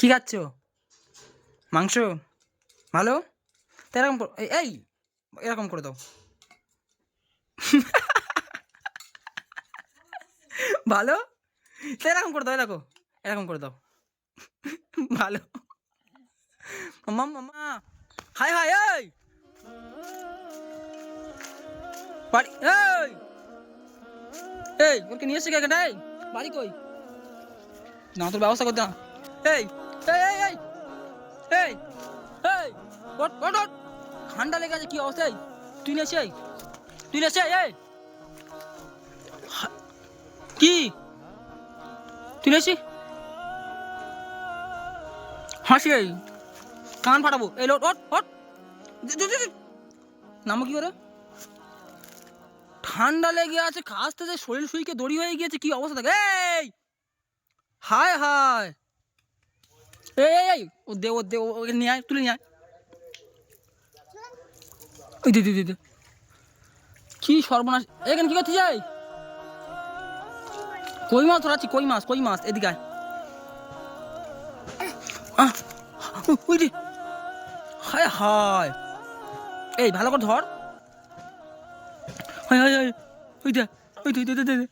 কি খাচ্ছ? মাংস? ভালো? এরকম এই- এরকম করে দাও। ভালো? এরকম করে দাও দেখো, এরকম করে দাও। ভালো। মামা মামা হাই হাই, এই! বাড়ি এই! এই, ওকে নিয়ে এসে এই বাড়ি কই? না, তোর ব্যবস্থা করতে না। এই! এই ঠান্ডা লেগে আছে কি অবস্থা তুই এই? তুই এসে এই, কি? তুই এসে হাসি এই কান ফাটাবো এই লোট ওট ওট। নামো কি করে? ঠান্ডা লেগে আছে কাজতে যে শরীর শুইকে দড়ি হয়ে গিয়েছে কি অবস্থা থাকে এই হায় হায় এই ও দে ও দে, ও- নিয়ে আয়, তুলে নিয়ে আয়। দিদি কি সর্বনাশ, এখানে কি করতে যাই? কই মাছ ধরাচ্ছি, কই মাছ কই মাছ? এদিকে আয়। হায় হায়। এই, ভালো করে ধর। হায় হায় ওই দে ওই দে দে দে দে।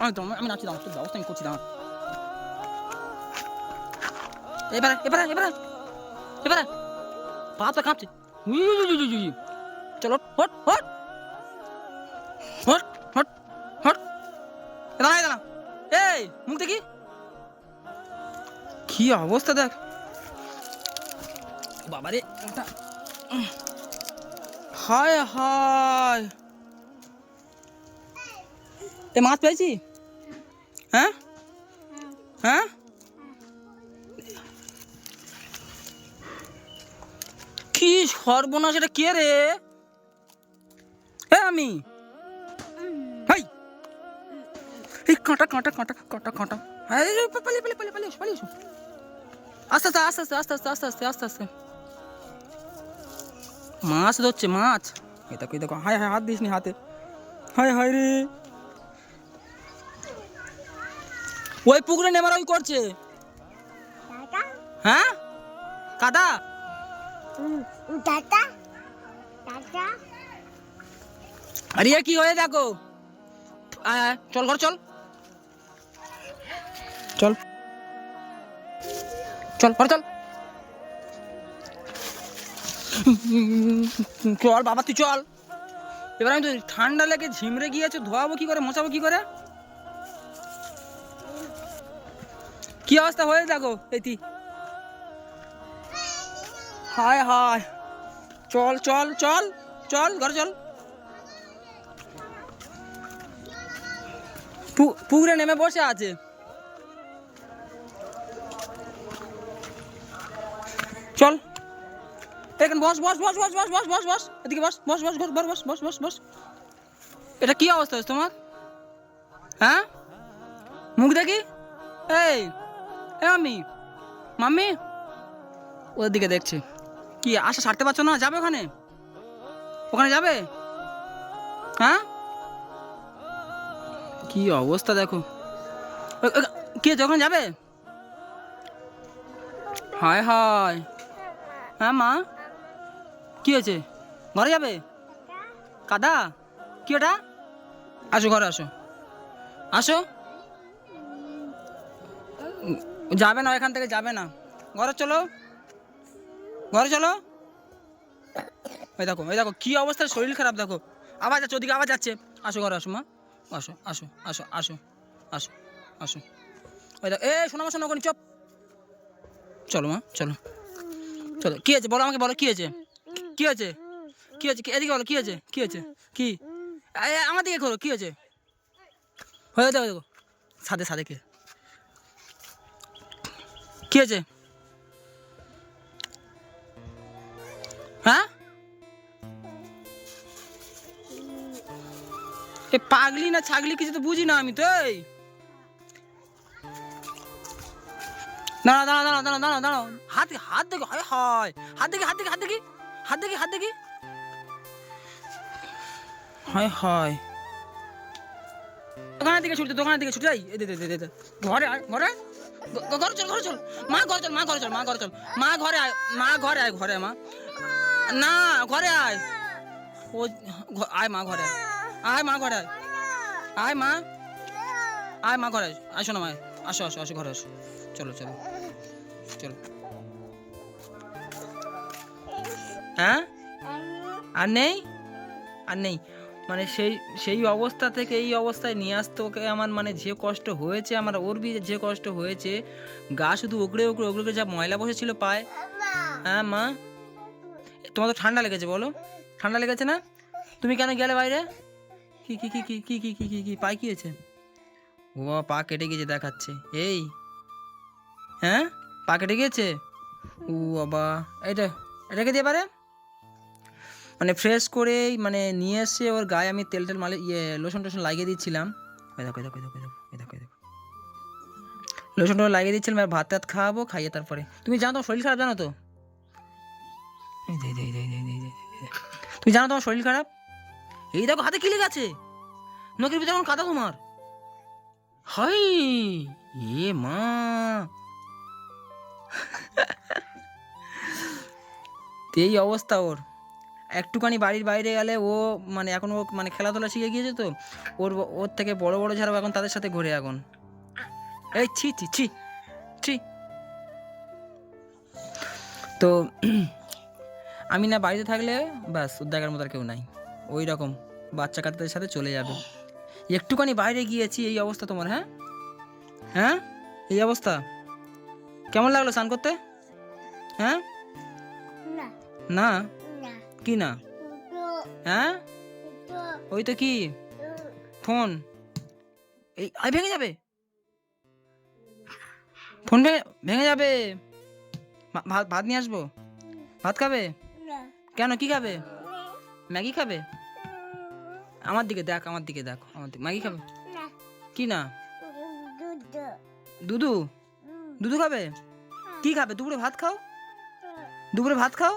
আমি তো আমি নাচি দাম তোর ব্যবস্থা আমি করছি দাম এবারে এবারে এবারে এবারে পা তো কাঁপছে। চলো হট হট হট হট হট দাঁড়া দাঁড়া এই মুখ দেখি কি অবস্থা দেখ বাবারে ওটা হায় হায় এ মাছ পেয়েছি হ্যাঁ? হ্যাঁ? কি সর্বনাশ এটা কে রে? এ আমি। হাই! এই কাঁটা কাঁটা কাঁটা কাঁটা কাঁটা। হ্যাঁ এই, পালিয়ে পালিয়ে পালিয়ে পালিয়ে পালিয়ে। আস্তে আস্তে আস্তে আস্তে আস্তে আস্তে আস্তে আস্তে আস্তে। মাছ ধরছে মাছ। দেখো এই দেখো। হায় হায় হাত দিস নি হাতে। হায় হায় রে। ওই পুকুরে নেবার ওই করছে। হ্যাঁ? কাদা? আরে কি হয়ে দেখো? চল ঘর চল। চল। চল ঘর চল। চল বাবা তুই চল। এবার আমি তো ঠান্ডা লেগে ঝিমড়ে গিয়েছে ধোয়াবো কি করে মোছাবো কি করে? কি অবস্থা হয়ে দেখো এটি হায় হায় চল চল চল চল ঘরে চল পুকুরে নেমে বসে আছে চল এখানে বস বস বস বস বস বস বস বস এদিকে বস বস বস বস বস বস বস বস এটা কি অবস্থা হচ্ছে তোমার হ্যাঁ মুখ দেখি এই এ মাম্মি মাম্মি। ওদের দিকে দেখছে। কি, আশা সারতে পারছ না? যাবে ওখানে? ওখানে যাবে? হ্যাঁ? কি অবস্থা দেখো। কে যখন যাবে? হায় হায়। হ্যাঁ মা। কি হয়েছে? ঘরে যাবে? কাদা? কি ওটা? আসো, ঘরে আসো। আসো। যাবে না, এখান থেকে যাবে না। ঘরে চলো। ঘরে চলো। এই দেখো এই দেখো, কি অবস্থা, শরীর খারাপ, দেখো। আবার যাচ্ছে ওদিকে আবার যাচ্ছে আসো ঘরে, আসো, মা। আসো আসো আসো আসো আসো আসো। ওই দেখো এ শোনো শোনো চপ। চলো মা, চলো। চলো, কী আছে বলো আমাকে, বলো, কী আছে কী আছে কী আছে এদিকে বলো, কী আছে কী আছে কী? আমার দিকে করো কী আছে হয়ে দেখো দেখো। সাদে সাদে কে? কি আছে হ্যাঁ? এ পাগলি না ছাগলি কিছু তো বুঝি না আমি তো, এই। দাঁড়া দাঁড়া দাঁড়া দাঁড়া দাঁড়া দাঁড়াও। হাত হাত দেখো, হায় হায়। হাত দেখি হাত দেখি হাত দেখি হাত দেখি হাত দেখি। হয় হয়। দোকানের দিকে ছুটতে দোকানের দিকে ছুটে যাই দে দে দে ঘরে ঘরে ঘরে চল ঘরে চল। মা ঘরে চল, মা ঘরে চল, মা ঘরে চল। মা ঘরে আয়, মা ঘরে আয় ঘরে, মা। না, ঘরে আয়। ও আয় মা ঘরে আয়। মা ঘরে আয়। আয় মা। আয় মা ঘরে। আসো না মা, আসো আসো আসো, ঘরে আসো। চলো চলো। চলো। হ্যাঁ? আর নেই? আর নেই। মানে সেই সেই অবস্থা থেকে এই অবস্থায় নিয়ে আসতে ওকে আমার মানে যে কষ্ট হয়েছে, আমার ওর বিয়ে যে কষ্ট হয়েছে, গা শুধু ওগড়ে ওগড়ে ওগড়ে যা ময়লা বসেছিল পায়। হ্যাঁ মা? তোমার তো ঠান্ডা লেগেছে, বলো। ঠান্ডা লেগেছে না? তুমি কেন গেলে বাইরে? কি কি কি কি কি কি কি কি কি, পায়ে কি হয়েছে? ও বাবা, পা কেটে গিয়েছে দেখাচ্ছে। এই। হ্যাঁ? পা কেটে গিয়েছে? ও বাবা, এটা, এটাকে দিয়ে পারে? মানে ফ্রেশ করেই মানে নিয়ে এসে ওর গায়ে আমি তেল টেল মালে ইয়ে লোশন টোশন লাগিয়ে দিচ্ছিলাম। দেখো দেখো লোশন টোশন লাগিয়ে দিচ্ছিলাম আর ভাত টাত খাওয়াবো, খাইয়ে তারপরে। তুমি জানো তোমার শরীর খারাপ জানো তো। তুমি জানো তোমার শরীর খারাপ? এই দেখো, হাতে কি লেগে আছে? নখের ভিতরে এখন কাদা তোমার? হাই, এ মা। এই অবস্থা ওর। একটুখানি বাড়ির বাইরে গেলে ও মানে এখন ও মানে খেলাধুলা শিখে গিয়েছে তো ওর ওর থেকে বড় বড় যারা এখন তাদের সাথে ঘুরে এখন। এই ছি ছি ছি ছি। তো আমি না বাড়িতে থাকলে ব্যাস দেখার মতো আর কেউ নাই। ওই রকম বাচ্চা কাচ্চাদের সাথে চলে যাবে। একটুখানি বাইরে গিয়েছি এই অবস্থা তোমার হ্যাঁ? হ্যাঁ? এই অবস্থা? কেমন লাগল স্নান করতে? হ্যাঁ? না? কি না? হ্যাঁ? ওই তো কি? ফোন। এই ভেঙে যাবে। ফোন ভেঙে ভেঙে যাবে। ভাত ভাত নিয়ে আসব। ভাত খাবে? কেন, কি খাবে? ম্যাগি খাবে? আমার দিকে দেখ, আমার দিকে দেখ, আমার দিকে। ম্যাগি খাবে? কি না? দুধ? দুধু খাবে? কি খাবে? দুপুরে ভাত খাও? দুপুরে ভাত খাও?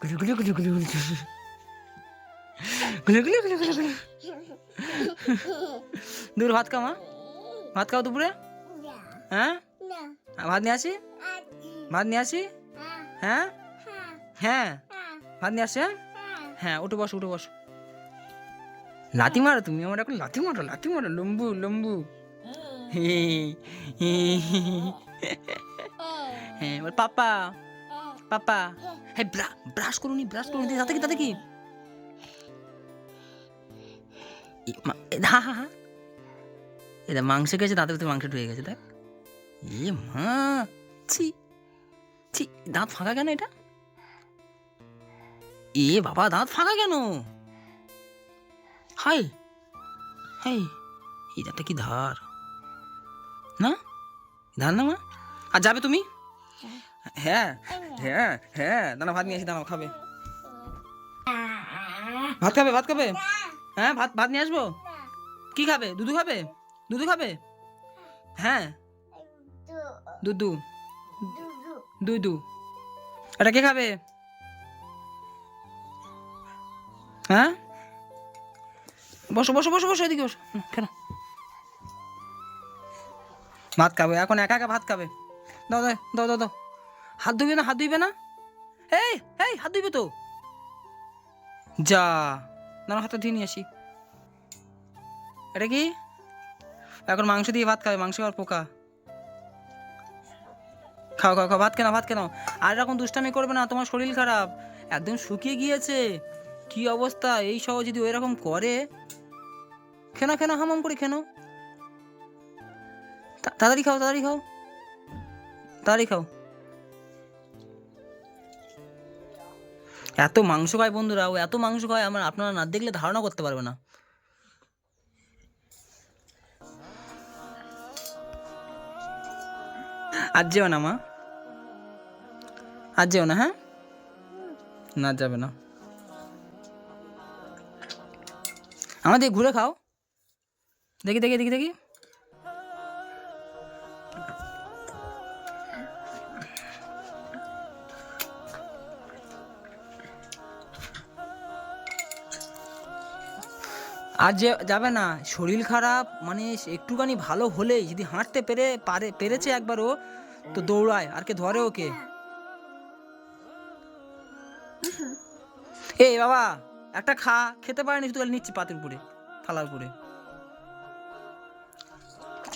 গুলু গুলু গুলু গুলু গুলু গুলু দুপুরে ভাত খাও মা। ভাত খাও দুপুরে? হ্যাঁ? ভাত নিয়ে আসি? ভাত নিয়ে আসি? হ্যাঁ? হ্যাঁ? ভাত নিয়ে আসি হ্যাঁ? হ্যাঁ উঠে বসো উঠে বসো। লাথি মারো তুমি, আমার এখন লাথি মারো লাথি মারো, লম্বু লম্বু। হ্যাঁ পাপা। পাপা। হ্যাঁ ব্রাশ করুনি ব্রাশ করুনি তাতে কি তাতে কি? হা হা হা। এটা মাংস গেছে দাঁতের ভিতরে মাংস ঢুকে গেছে, দেখ। এ, মা, ছি ছি, দাঁত ফাঁকা কেন এটা? এ, বাবা, দাঁত ফাঁকা কেন? হাই হাই, এই দাঁতটা কি ধার? না? ধার না, মা? আর যাবে তুমি? হ্যাঁ হ্যাঁ। হ্যাঁ দাঁড়া ভাত নিয়ে আসি দাঁড়াও খাবে। ভাত খাবে ভাত খাবে? হ্যাঁ ভাত ভাত নিয়ে আসব? কি খাবে? দুধু খাবে? দুধু খাবে? হ্যাঁ। দুধু। দুধু। এটা কে খাবে? হ্যাঁ? বসো বসো বসো বসো এদিকে বসো। কেন ভাত খাবে এখন একা একা ভাত খাবে। দাও দাও দাও দাও দাও। হাত ধুবে না, হাত ধুইবে না? এই এই, হাত ধুইবে তো। যা দাঁড়া হাতে ধুয়ে নিয়ে আসি। এটা কি? এখন মাংস দিয়ে ভাত খাবে, মাংস আর পোকা। খাও খাও খাও, ভাত কেন ভাত কেন আর এরকম দুষ্টামি করবে না, তোমার শরীর খারাপ। একদম শুকিয়ে গিয়েছে। কি অবস্থা? এই সহ যদি ওই রকম করে কেন কেন হামাম করে খেনো। তাড়াতাড়ি খাও তাড়াতাড়ি খাও। তাড়াতাড়ি খাও। এত মাংস খায় বন্ধুরা ও এত মাংস খায়, আমার আপনারা না দেখলে ধারণা করতে পারবে না। আজ যেও না, মা। আজ যেও না হ্যাঁ? না, যাবে না। আমাদের ঘুরে খাও। দেখি দেখি দেখি দেখি। আর যে যাবে না শরীর খারাপ মানে একটুখানি ভালো হলেই যদি হাঁটতে পেরে পারে পেরেছে একবার ও তো দৌড়ায় আর কে ধরে ওকে? এই বাবা একটা খা খেতে পারেনি শুধু নিচ্ছি পাতের উপরে থালার উপরে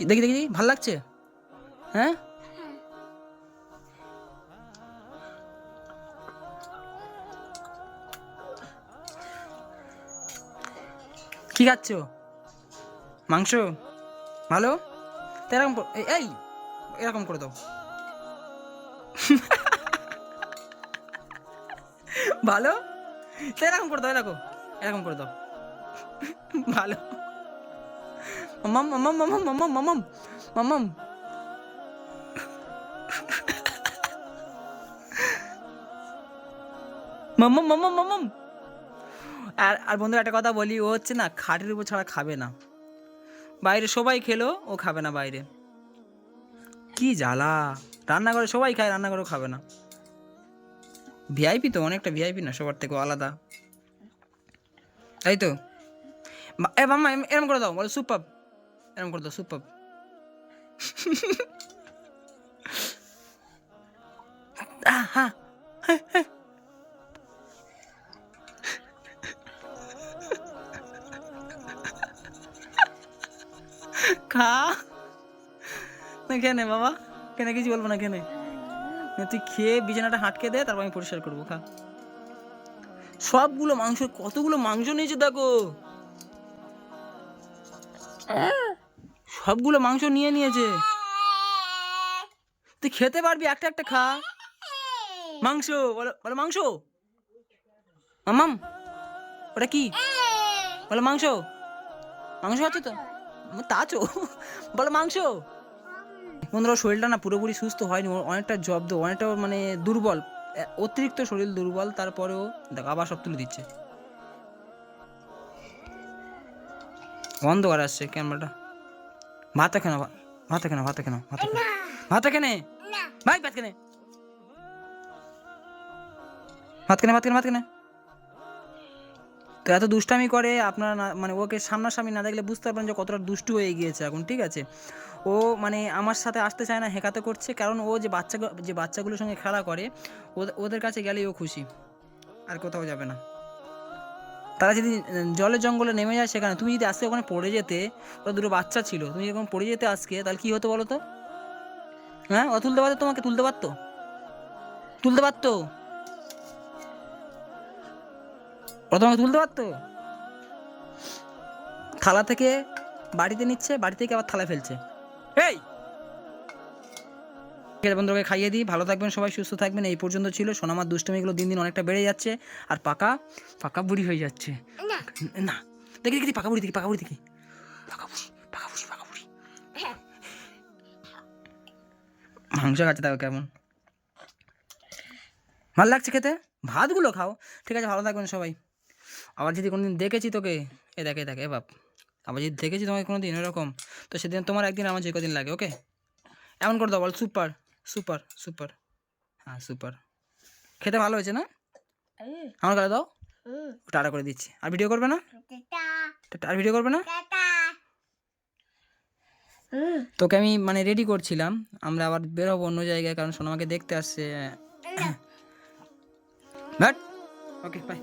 দেখি দেখি, ভালো লাগছে? হ্যাঁ? কি খাচ্ছ মাংস? ভালো? এরকম এই- এরকম করে দাও। ভালো? এরকম করে দাও এরকম এরকম করে দাও। ভালো। মামাম মামাম মামাম মামাম মামাম মামাম মামাম মামাম মামাম আর আর বন্ধুরা একটা কথা বলি ও হচ্ছে না খাটের উপর ছাড়া খাবে না। বাইরে সবাই খেলো ও খাবে না বাইরে। কি জ্বালা। রান্নাঘরে সবাই খায় রান্নাঘরেও খাবে না। ভিআইপি তো অনেকটা ভিআইপি না সবার থেকে আলাদা। তাই তো। এ মাম্মা এরম করে দাও বলো সুপ পাপ। এরম করে দাও সুপ পাপ। আহ, হ্যাঁ খা। না কেনে বাবা। কেনে কিছু বলব না কেনে না। তুই খেয়ে বিছানাটা হাঁটকে দে, তারপর আমি পরিষ্কার করব, খা। সবগুলো মাংস কতগুলো মাংস নিয়েছে, দেখো। সবগুলো মাংস নিয়ে নিয়েছে। তুই খেতে পারবি, একটা একটা খা। মাংস, বলো বলো মাংস। মামাম ওটা কি? বলো মাংস। মাংস আছে তো? তা তো বলো মাংস? বন্ধুরা শরীরটা না পুরোপুরি সুস্থ হয়নি অনেকটা জব্দ অনেকটা মানে দুর্বল অতিরিক্ত শরীর দুর্বল তারপরেও দেখো আবার সব তুলে দিচ্ছে। অন্ধকার আসছে ক্যামেরাটা। ভাত কেন ভাত কেন ভাত কেন ভাত কেন ভাত কেনে ভাই ভাত কেনে ভাত কেনে ভাত কেন ভাত কেনে তো এত দুষ্টামি করে আপনারা না মানে ওকে সামনাসামনি না দেখলে বুঝতে পারবেন যে কতটা দুষ্টু হয়ে গিয়েছে এখন, ঠিক আছে? ও মানে আমার সাথে আসতে চায় না, হেঁকাতে করছে, কারণ ও যে বাচ্চা যে বাচ্চাগুলোর সঙ্গে খেলা করে ওদের- কাছে গেলেই ও খুশি, আর কোথাও যাবে না। তারা যদি জলের জঙ্গলে নেমে যায় সেখানে, তুমি যদি আজকে ওখানে পড়ে যেতে, ওরা দুটো বাচ্চা ছিল, তুমি যখন পড়ে যেতে আজকে, তাহলে কী হতো বলো তো? হ্যাঁ ও তুলতে পারতো তোমাকে? তুলতে পারতো? তুলতে পারতো? ও তোমাকে তুলতে পারতো? থালা থেকে বাড়িতে নিচ্ছে বাড়ি থেকে আবার থালা ফেলছে। এই বন্ধুকে খাইয়ে দিই। ভালো থাকবেন সবাই সুস্থ থাকবেন। এই পর্যন্ত ছিল। সোনামার দুষ্টমিগুলো দিন দিন অনেকটা বেড়ে যাচ্ছে আর পাকা পাকা বুড়ি হয়ে যাচ্ছে। না। না। দেখি দেখি পাকা বুড়ি দেখি পাকা বুড়ি দেখি। পাকা বুড়ি পাকা বুড়ি পাকা বুড়ি। মাংস খাচ্ছে তাও কেমন। ভালো লাগছে খেতে? ভাতগুলো খাও। ঠিক আছে ভালো থাকবেন সবাই। আবার যদি কোনোদিন দেখেছি তোকে এ দেখে দেখে এ বাপ। আবার যদি দেখেছি তোমাকে কোনো দিন এরকম তো সেদিন তোমার একদিন আমার যে কদিন লাগে ওকে? এমন করে দাও বল সুপার সুপার সুপার হ্যাঁ সুপার খেতে ভালো হয়েছে না? আমার গালে দাও। আড়া করে দিচ্ছি। আর ভিডিও করবে না? টাটা। আর ভিডিও করবে না? তোকে আমি মানে রেডি করছিলাম। আমরা আবার বেরোবো অন্য জায়গায় কারণ সোনামাকে দেখতে আসছে। But okay bye